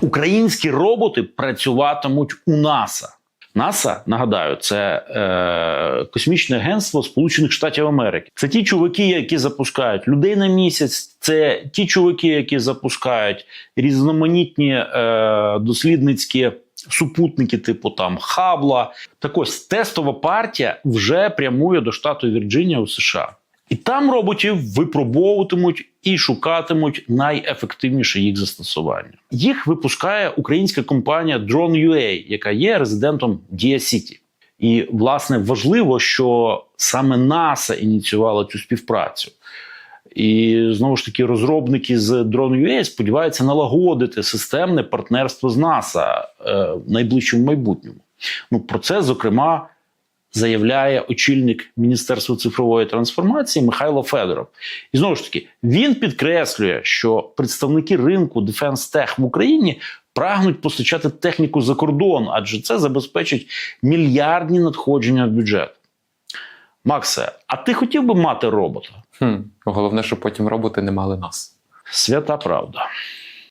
Українські роботи працюватимуть у НАСА. НАСА, нагадаю, це е, космічне агентство Сполучених Штатів Америки. Це ті чуваки, які запускають людей на місяць. Це ті чуваки, які запускають різноманітні е, дослідницькі супутники, типу там Хабла. Так ось тестова партія вже прямує до штату Вірджинія у США. І там роботів випробовуватимуть і шукатимуть найефективніше їх застосування. Їх випускає українська компанія Drone.ua, яка є резидентом Dia City. І власне важливо, що саме НАСА ініціювала цю співпрацю. І знову ж таки, розробники з Drone.ua сподіваються налагодити системне партнерство з НАСА е, в найближчому майбутньому. Ну про це зокрема заявляє очільник Міністерства цифрової трансформації Михайло Федоров. І знову ж таки, він підкреслює, що представники ринку Defense Tech в Україні прагнуть постачати техніку за кордон, адже це забезпечить мільярдні надходження в бюджет. Максе, а ти хотів би мати робота? Хм. Головне, щоб потім роботи не мали нас. Свята правда.